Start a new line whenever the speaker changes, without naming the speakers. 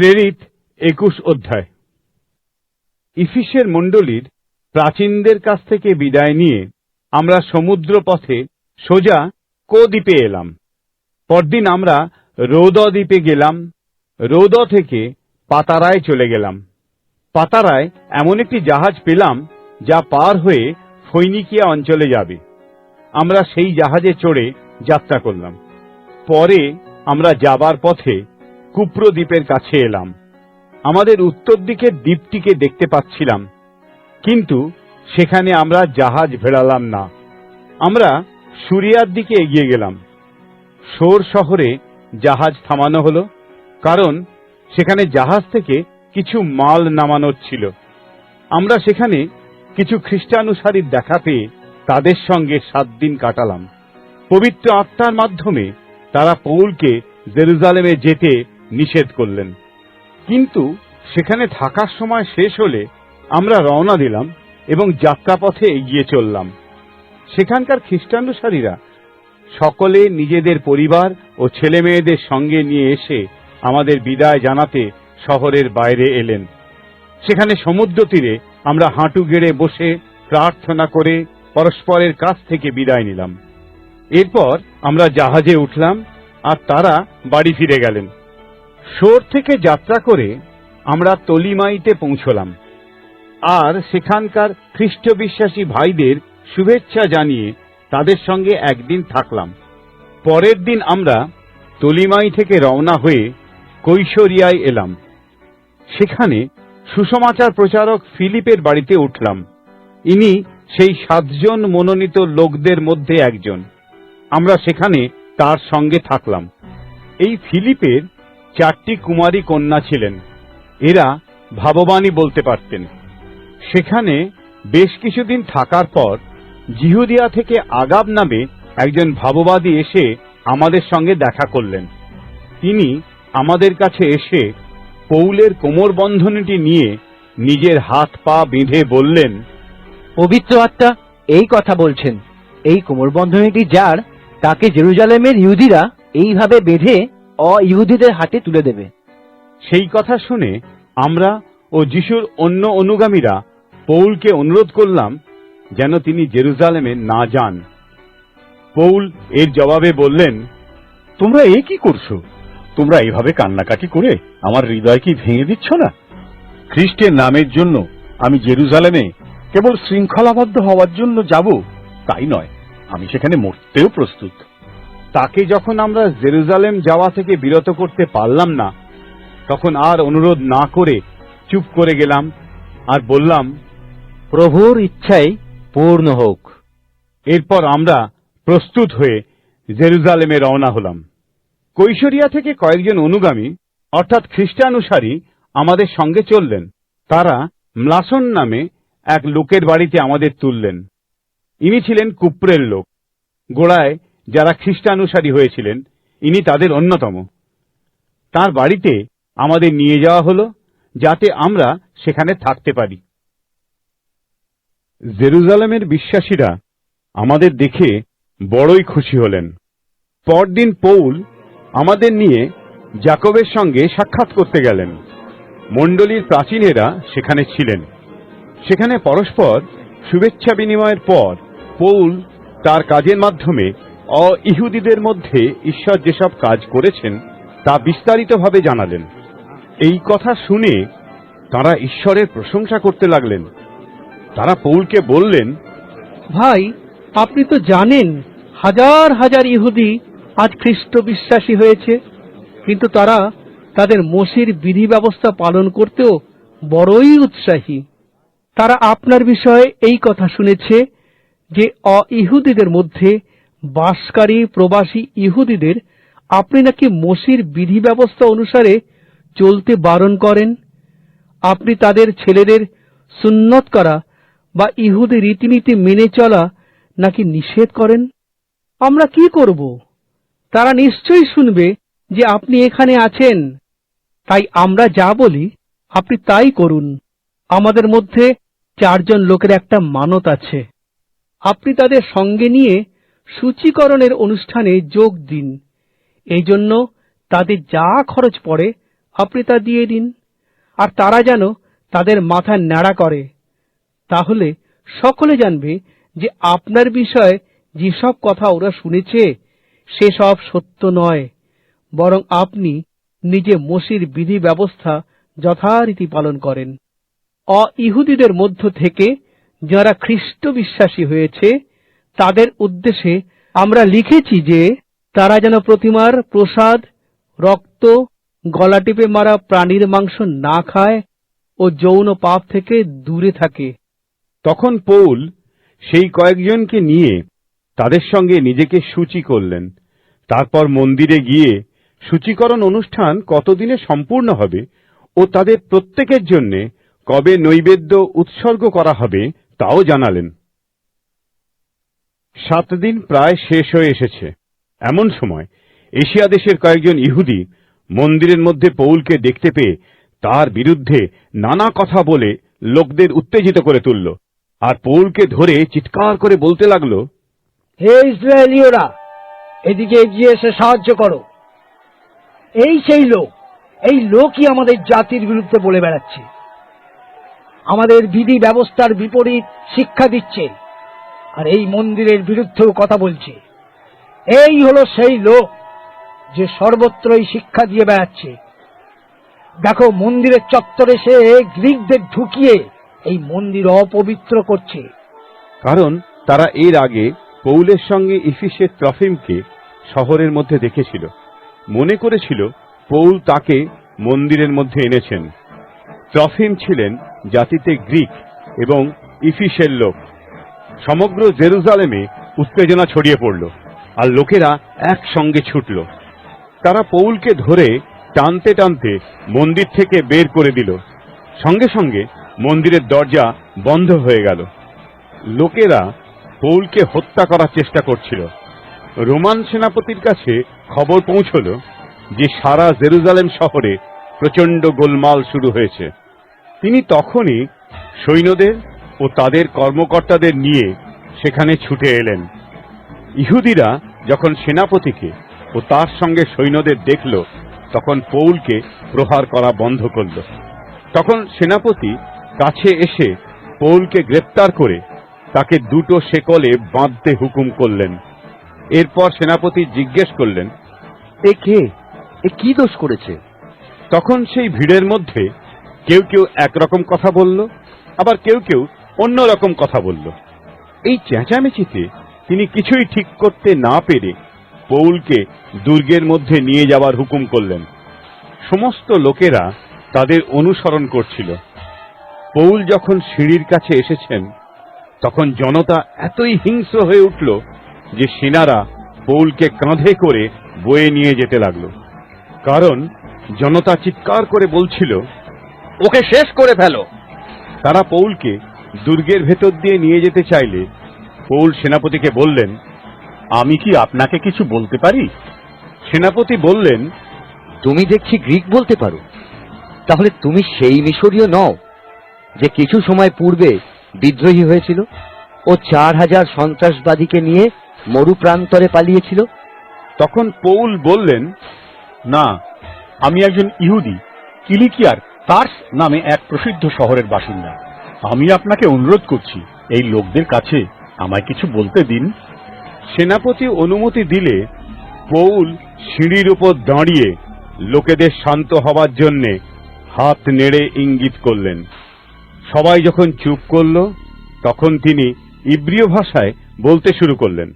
প্রেরিত একুশ অধ্যায়। ইফিসের মণ্ডলীর প্রাচীনদের কাছ থেকে বিদায় নিয়ে আমরা সমুদ্র পথে সোজা কো দ্বীপে এলাম। পরদিন আমরা রোদ দ্বীপে গেলাম। রৌদ থেকে পাতারায় চলে গেলাম। পাতারায় এমন একটি জাহাজ পেলাম যা পার হয়ে ফৈনিকিয়া অঞ্চলে যাবে। আমরা সেই জাহাজে চড়ে যাত্রা করলাম। পরে আমরা যাবার পথে কুপ্র দ্বীপের কাছে এলাম। আমাদের উত্তর দিকের দ্বীপটিকে দেখতে পাচ্ছিলাম। কিন্তু সেখানে আমরা জাহাজ ভেড়ালাম না। আমরা সুরিয়ার দিকে এগিয়ে গেলাম। সোর শহরে জাহাজ থামানো হলো, কারণ সেখানে জাহাজ থেকে কিছু মাল নামানোর ছিল। আমরা সেখানে কিছু খ্রিস্টানুসারীর দেখা পেয়ে তাদের সঙ্গে সাত দিন কাটালাম। পবিত্র আত্মার মাধ্যমে তারা পৌলকে জেরুজালেমে যেতে নিষেধ করলেন। কিন্তু সেখানে থাকার সময় শেষ হলে আমরা রওনা দিলাম এবং যাত্রাপথে এগিয়ে চললাম। সেখানকার খ্রিস্টানুসারীরা সকলে নিজেদের পরিবার ও ছেলে মেয়েদের সঙ্গে নিয়ে এসে আমাদের বিদায় জানাতে শহরের বাইরে এলেন। সেখানে সমুদ্র তীরে আমরা হাঁটু গেড়ে বসে প্রার্থনা করে পরস্পরের কাছ থেকে বিদায় নিলাম। এরপর আমরা জাহাজে উঠলাম আর তারা বাড়ি ফিরে গেলেন। শোর থেকে যাত্রা করে আমরা তলিমাইতে পৌঁছলাম। আর সেখানকার খ্রিস্ট বিশ্বাসী ভাইদের শুভেচ্ছা জানিয়ে তাদের সঙ্গে একদিন থাকলাম। পরের দিন আমরা তলিমাই থেকে রওনা হয়ে কৈশোরিয়ায় এলাম। সেখানে সুসমাচার প্রচারক ফিলিপের বাড়িতে উঠলাম। ইনি সেই সাতজন মনোনীত লোকদের মধ্যে একজন। আমরা সেখানে তার সঙ্গে থাকলাম। এই ফিলিপের চারটি কুমারী কন্যা ছিলেন। এরা ভাববাণী বলতে পারতেন। সেখানে বেশ কিছুদিন থাকার পর জিহুদিয়া থেকে আগাব নামে একজন ভাববাদী এসে আমাদের সঙ্গে দেখা করলেন। তিনি আমাদের কাছে এসে পৌলের কোমর বন্ধনীটি নিয়ে নিজের হাত পা বেঁধে বললেন,
পবিত্র আত্মা, এই কথা বলছেন। এই কোমরবন্ধনীটি যার, তাকে জেরুজালেমের ইহুদিরা এইভাবে বেঁধে অ ইহুদিদের হাতে তুলে দেবে।
সেই কথা শুনে আমরা ও যিশুর অন্য অনুগামীরা পৌলকে অনুরোধ করলাম যেন তিনি জেরুজালেমে না যান। পৌল এর জবাবে বললেন,
তোমরা এ কি করছ? তোমরা এভাবে কান্নাকাটি করে আমার হৃদয় কি ভেঙে দিচ্ছ না? খ্রিস্টের নামের জন্য আমি জেরুজালেমে কেবল শৃঙ্খলাবদ্ধ হওয়ার জন্য যাব, তাই নয়। আমি সেখানে মরতেও প্রস্তুত।
তাকে যখন আমরা জেরুজালেম যাওয়া থেকে বিরত করতে পারলাম না তখন আর অনুরোধ না করে চুপ করে গেলাম আর বললাম
প্রভুর ইচ্ছাই পূর্ণ হোক।
এরপর আমরা প্রস্তুত হয়ে জেরুজালেমে রওনা হলাম। কৈশোরিয়া থেকে কয়েকজন অনুগামী অর্থাৎ খ্রিস্টানুসারী আমাদের সঙ্গে চললেন। তারা ম্লাসন নামে এক লোকের বাড়িতে আমাদের তুললেন। ইনি ছিলেন কুপ্রের লোক। গোড়ায় যারা খ্রিস্টানুসারী হয়েছিলেন, ইনি তাদের অন্যতম। তার বাড়িতে আমাদের নিয়ে যাওয়া হলো, যাতে আমরা সেখানে থাকতে পারি। জেরুজালেমের বিশ্বাসীরা আমাদের দেখে বড়ই খুশি হলেন। পরদিন পৌল আমাদের নিয়ে জাকবের সঙ্গে সাক্ষাৎ করতে গেলেন। মণ্ডলীর প্রাচীনেরা সেখানে ছিলেন। সেখানে পরস্পর শুভেচ্ছা বিনিময়ের পর পৌল তার কাজের মাধ্যমে অ ইহুদিদের মধ্যে ঈশ্বর যেসব কাজ করেছেন, তা বিস্তারিতভাবে জানালেন। এই কথা শুনে তারা ঈশ্বরের প্রশংসা করতে লাগলেন। তারা পৌলকে বললেন,
ভাই, আপনি তো জানেন, হাজার হাজার ইহুদি আজ খ্রিস্ট বিশ্বাসী হয়েছে। কিন্তু তারা তাদের মসির বিধি ব্যবস্থা পালন করতেও বড়ই উৎসাহী। তারা আপনার বিষয়ে এই কথা শুনেছে যে অ ইহুদিদের মধ্যে বাসকারী প্রবাসী ইহুদিদের, আপনি নাকি মসির বিধি ব্যবস্থা অনুসারে চলতে বারণ করেন? আপনি তাদের ছেলেদের সুন্নত করা বা ইহুদি রীতিনীতি মেনে চলা নাকি নিষেধ করেন? আমরা কি করব? তারা নিশ্চয়ই শুনবে যে আপনি এখানে আছেন। তাই আমরা যা বলি, আপনি তাই করুন। আমাদের মধ্যে চারজন লোকের একটা মানত আছে। আপনি তাদের সঙ্গে নিয়ে সূচীকরণের অনুষ্ঠানে যোগ দিন। এই জন্য তাদের যা খরচ পড়ে, আপনি তা দিয়ে দিন। আর তারা যেন তাদের মাথা ন্যাড়া করে। তাহলে সকলে জানবে যে আপনার বিষয়ে যেসব কথা ওরা শুনেছে, সেসব সত্য নয়। বরং আপনি নিজে মসির বিধি ব্যবস্থা যথারীতি পালন করেন। অ ইহুদিদের মধ্য থেকে যারা খ্রিস্ট বিশ্বাসী হয়েছে তাদের উদ্দেশ্যে আমরা লিখেছি যে, তারা যেন প্রতিমার প্রসাদ, রক্ত, গলা টিপে মারা প্রাণীর মাংস না খায় ও যৌন পাপ থেকে দূরে থাকে।
তখন পৌল সেই কয়েকজনকে নিয়ে তাদের সঙ্গে নিজেকে সূচি করলেন। তারপর মন্দিরে গিয়ে সূচীকরণ অনুষ্ঠান কতদিনে সম্পূর্ণ হবে ও তাদের প্রত্যেকের জন্য কবে নৈবেদ্য উৎসর্গ করা হবে তাও জানালেন। সাত দিন প্রায় শেষ হয়ে এসেছে। এমন সময় এশিয়া দেশের কয়েকজন ইহুদি মন্দিরের মধ্যে পৌলকে দেখতে পেয়ে তার বিরুদ্ধে নানা কথা বলে লোকদের উত্তেজিত করে তুলল আর পৌলকে ধরে চিৎকার করে বলতে লাগল,
হে ইসরায়েলীয়রা, এদিকে এগিয়ে এসে সাহায্য করো। এই সেই লোক, এই লোকই আমাদের জাতির বিরুদ্ধে বলে বেড়াচ্ছে। আমাদের বিধি ব্যবস্থার বিপরীত শিক্ষা দিচ্ছে। আর এই মন্দিরের বিরুদ্ধেও কথা বলছে। এই হলো সেই লোক যে সর্বত্রই শিক্ষা দিয়ে বেড়াচ্ছে। দেখো, মন্দিরের চত্বরে সে গ্রিকদের ঢুকিয়ে এই মন্দির অপবিত্র করছে।
কারণ তারা এর আগে পৌলের সঙ্গে ইফিসের ত্রফিমকে শহরের মধ্যে দেখেছিল। মনে করেছিল পৌল তাকে মন্দিরের মধ্যে এনেছেন। ত্রফিম ছিলেন জাতিতে গ্রিক এবং ইফিসের লোক। সমগ্র জেরুজালেমে উত্তেজনা ছড়িয়ে পড়ল আর লোকেরা একসঙ্গে ছুটল। তারা পৌলকে ধরে টানতে টানতে মন্দির থেকে বের করে দিল। সঙ্গে সঙ্গে মন্দিরের দরজা বন্ধ হয়ে গেল। লোকেরা পৌলকে হত্যা করার চেষ্টা করছিল। রোমান সেনাপতির কাছে খবর পৌঁছল যে সারা জেরুজালেম শহরে প্রচণ্ড গোলমাল শুরু হয়েছে। তিনি তখনই সৈন্যদের ও তাদের কর্মকর্তাদের নিয়ে সেখানে ছুটে এলেন। ইহুদিরা যখন সেনাপতিকে ও তার সঙ্গে সৈন্যদের দেখল, তখন পৌলকে প্রহার করা বন্ধ করল। তখন সেনাপতি কাছে এসে পৌলকে গ্রেপ্তার করে তাকে দুটো শেকলে বাঁধতে হুকুম করলেন। এরপর সেনাপতি জিজ্ঞেস করলেন,
এ কে? এ কি দোষ করেছে?
তখন সেই ভিড়ের মধ্যে কেউ কেউ একরকম কথা বলল, আবার কেউ কেউ অন্য রকম কথা বলল। এই চেঁচামেচিতে তিনি কিছুই ঠিক করতে না পেরে পৌলকে দুর্গের মধ্যে নিয়ে যাওয়ার হুকুম করলেন। সমস্ত লোকেরা তাদের অনুসরণ করছিল। পৌল যখন সিঁড়ির কাছে এসেছেন, তখন জনতা এতই হিংস্র হয়ে উঠল যে সেনারা পৌলকে কাঁধে করে বয়ে নিয়ে যেতে লাগল। কারণ জনতা চিৎকার করে বলছিল,
ওকে শেষ করে ফেলো!
তারা পৌলকে দুর্গের ভেতর দিয়ে নিয়ে যেতে চাইলে পৌল সেনাপতিকে বললেন
আমি কি আপনাকে কিছু বলতে পারি?
সেনাপতি বললেন
তুমি দেখছি গ্রিক বলতে পারো। তাহলে তুমি সেই মিশরীয় নও যে কিছু সময় পূর্বে বিদ্রোহী হয়েছিল ও চার হাজার সন্ত্রাসবাদীকে নিয়ে মরু প্রান্তরে পালিয়েছিল?
তখন পৌল বললেন
না আমি একজন ইহুদি কিলিকিয়ার তার্স নামে এক প্রসিদ্ধ শহরের বাসিন্দা। আমি আপনাকে অনুরোধ করছি, এই লোকদের কাছে আমায় কিছু বলতে দিন।
সেনাপতি অনুমতি দিলে পৌল সিঁড়ির উপর দাঁড়িয়ে লোকেদের শান্ত হবার জন্যে হাত নেড়ে ইঙ্গিত করলেন। সবাই যখন চুপ করল, তখন তিনি ইব্রিয় ভাষায় বলতে শুরু করলেন।